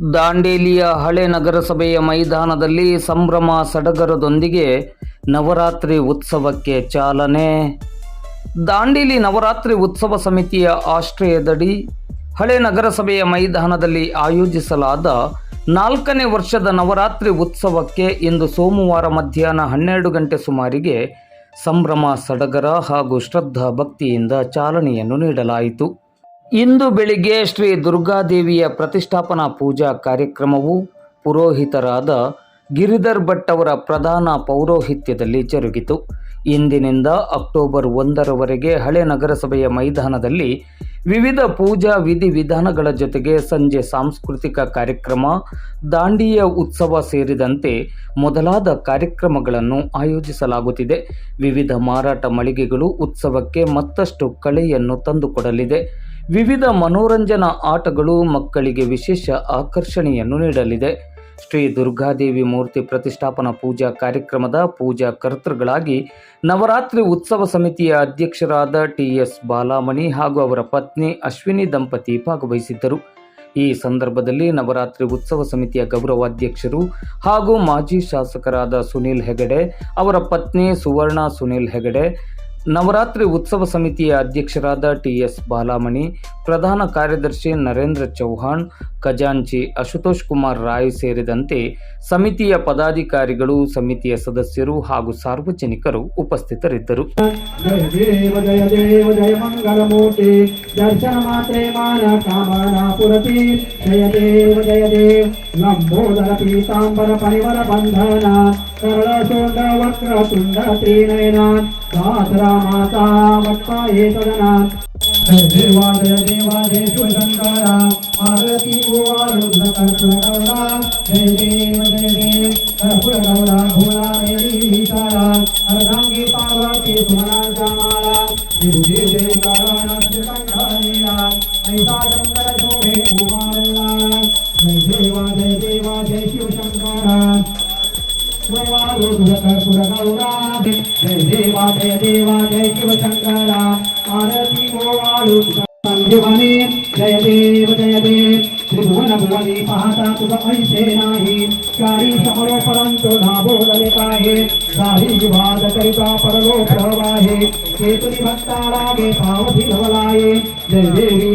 ದಾಂಡೇಲಿಯ ಹಳೆ ನಗರಸಭೆಯ ಮೈದಾನದಲ್ಲಿ ಸಂಭ್ರಮ ಸಡಗರದೊಂದಿಗೆ ನವರಾತ್ರಿ ಉತ್ಸವಕ್ಕೆ ಚಾಲನೆ. ದಾಂಡೇಲಿ ನವರಾತ್ರಿ ಉತ್ಸವ ಸಮಿತಿಯ ಆಶ್ರಯದಡಿ ಹಳೆ ನಗರಸಭೆಯ ಮೈದಾನದಲ್ಲಿ ಆಯೋಜಿಸಲಾದ ನಾಲ್ಕನೇ ವರ್ಷದ ನವರಾತ್ರಿ ಉತ್ಸವಕ್ಕೆ ಇಂದು ಸೋಮವಾರ ಮಧ್ಯಾಹ್ನ ಹನ್ನೆರಡು ಗಂಟೆ ಸುಮಾರಿಗೆ ಸಂಭ್ರಮ ಸಡಗರ ಹಾಗೂ ಶ್ರದ್ಧಾ ಭಕ್ತಿಯಿಂದ ಚಾಲನೆಯನ್ನು ನೀಡಲಾಯಿತು. ಇಂದು ಬೆಳಿಗ್ಗೆ ಶ್ರೀ ದುರ್ಗಾದೇವಿಯ ಪ್ರತಿಷ್ಠಾಪನಾ ಪೂಜಾ ಕಾರ್ಯಕ್ರಮವು ಪುರೋಹಿತರಾದ ಗಿರಿಧರ್ ಭಟ್ ಅವರ ಪ್ರಧಾನ ಪೌರೋಹಿತ್ಯದಲ್ಲಿ ಜರುಗಿತು. ಇಂದಿನಿಂದ ಅಕ್ಟೋಬರ್ ಒಂದರವರೆಗೆ ಹಳೆ ನಗರಸಭೆಯ ಮೈದಾನದಲ್ಲಿ ವಿವಿಧ ಪೂಜಾ ವಿಧಿವಿಧಾನಗಳ ಜೊತೆಗೆ ಸಂಜೆ ಸಾಂಸ್ಕೃತಿಕ ಕಾರ್ಯಕ್ರಮ, ದಾಂಡಿಯ ಉತ್ಸವ ಸೇರಿದಂತೆ ಮೊದಲಾದ ಕಾರ್ಯಕ್ರಮಗಳನ್ನು ಆಯೋಜಿಸಲಾಗುತ್ತಿದೆ. ವಿವಿಧ ಮಾರಾಟ ಮಳಿಗೆಗಳು ಉತ್ಸವಕ್ಕೆ ಮತ್ತಷ್ಟು ಕಳೆಯನ್ನು ತಂದುಕೊಡಲಿದೆ. ವಿವಿಧ ಮನೋರಂಜನಾ ಆಟಗಳು ಮಕ್ಕಳಿಗೆ ವಿಶೇಷ ಆಕರ್ಷಣೆಯನ್ನು ನೀಡಲಿದೆ. ಶ್ರೀ ದುರ್ಗಾದೇವಿ ಮೂರ್ತಿ ಪ್ರತಿಷ್ಠಾಪನಾ ಪೂಜಾ ಕಾರ್ಯಕ್ರಮದ ಪೂಜಾ ಕರ್ತೃಗಳಾಗಿ ನವರಾತ್ರಿ ಉತ್ಸವ ಸಮಿತಿಯ ಅಧ್ಯಕ್ಷರಾದ ಟಿ ಎಸ್ ಬಾಲಾಮಣಿ ಹಾಗೂ ಅವರ ಪತ್ನಿ ಅಶ್ವಿನಿ ದಂಪತಿ ಭಾಗವಹಿಸಿದ್ದರು. ಈ ಸಂದರ್ಭದಲ್ಲಿ ನವರಾತ್ರಿ ಉತ್ಸವ ಸಮಿತಿಯ ಗೌರವಾಧ್ಯಕ್ಷರು ಹಾಗೂ ಮಾಜಿ ಶಾಸಕರಾದ ಸುನೀಲ್ ಹೆಗಡೆ, ಅವರ ಪತ್ನಿ ಸುವರ್ಣ ಸುನೀಲ್ ಹೆಗಡೆ ನವರಾತ್ರಿ ಉತ್ಸವ ಸಮಿತಿಯ ಅಧ್ಯಕ್ಷರಾದ ಟಿ ಎಸ್ ಬಾಲಾಮಣಿ, ಪ್ರಧಾನ ಕಾರ್ಯದರ್ಶಿ ನರೇಂದ್ರ ಚೌಹಾಣ್, ಖಜಾಂಚಿ ಅಶುತೋಷ್ ಕುಮಾರ್ ರಾಯ್ ಸೇರಿದಂತೆ ಸಮಿತಿಯ ಪದಾಧಿಕಾರಿಗಳು, ಸಮಿತಿಯ ಸದಸ್ಯರು ಹಾಗೂ ಸಾರ್ವಜನಿಕರು ಉಪಸ್ಥಿತರಿದ್ದರು. जय माता वत्पा हे तदनाथ देवादय देवादेश्वर शंकरा आरती ओवा रुद्र कर्पूर गौरा जय देव जय देव कर्पूर गौरा भोला देवी विचारा अर्धांगी पार्वती सुमनाचा माला देवदेव देवकारा नक्षकंठलीला ऐसा शंकर शोभे उमाला जय देवा जय देवा जय शिव शंकरा జయ దేవా జయ దేవా జయ శివ శంకర ఆరతి గోవాడు సంధ్యువని జయ దేవ జయ దేవ్ త్రిభువన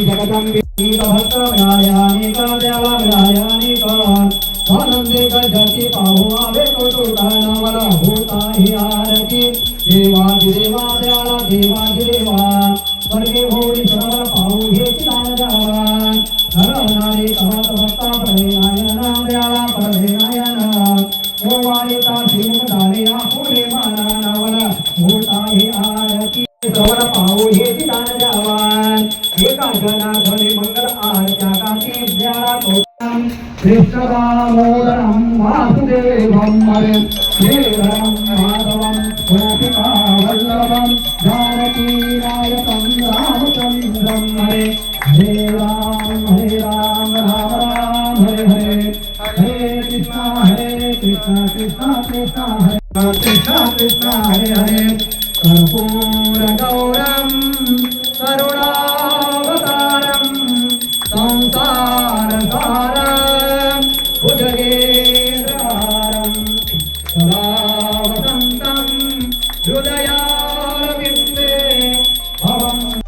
జగదంబి భక్తవ్యాయాని आनंदे गजति पाहु आवे तो कौतुका नामला होता ही आरती. देवादि देवा त्याला देवादि देवा. स्वर्गे भोळी सर्व पाहु हे चितान जावा नर नारी तवा तवत्ता प्रणिनायन व्याला प्रणिनायन ओ वारिता श्रीमुख दाने आपुरे माना नामला होता ही आरती. सर्व पाहु हे चितान जावा एका जना धने मंगल आरत्या कांती व्याला तो कृष्णदामोदरं वासुदेवं हरे। श्रीधरं माधवं गोपिकावल्लभं जानकीनायकं रामचन्द्रं हरे। हरे राम हरे राम राम राम, हरे हरे। हरे कृष्णा हरे कृष्णा कृष्णा कृष्णा, हरे। कृष्णा कृष्णा, हरे हरे। कर्पूरगौरं करुणावतारं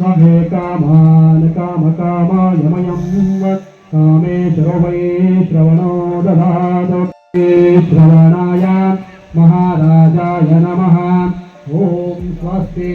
స్వహే కామాన్ కామ కామాయమయం కామేశరో వై శ్రవణో దదాతు శ్రవణాయ మహారాజాయ నమ స్వస్తి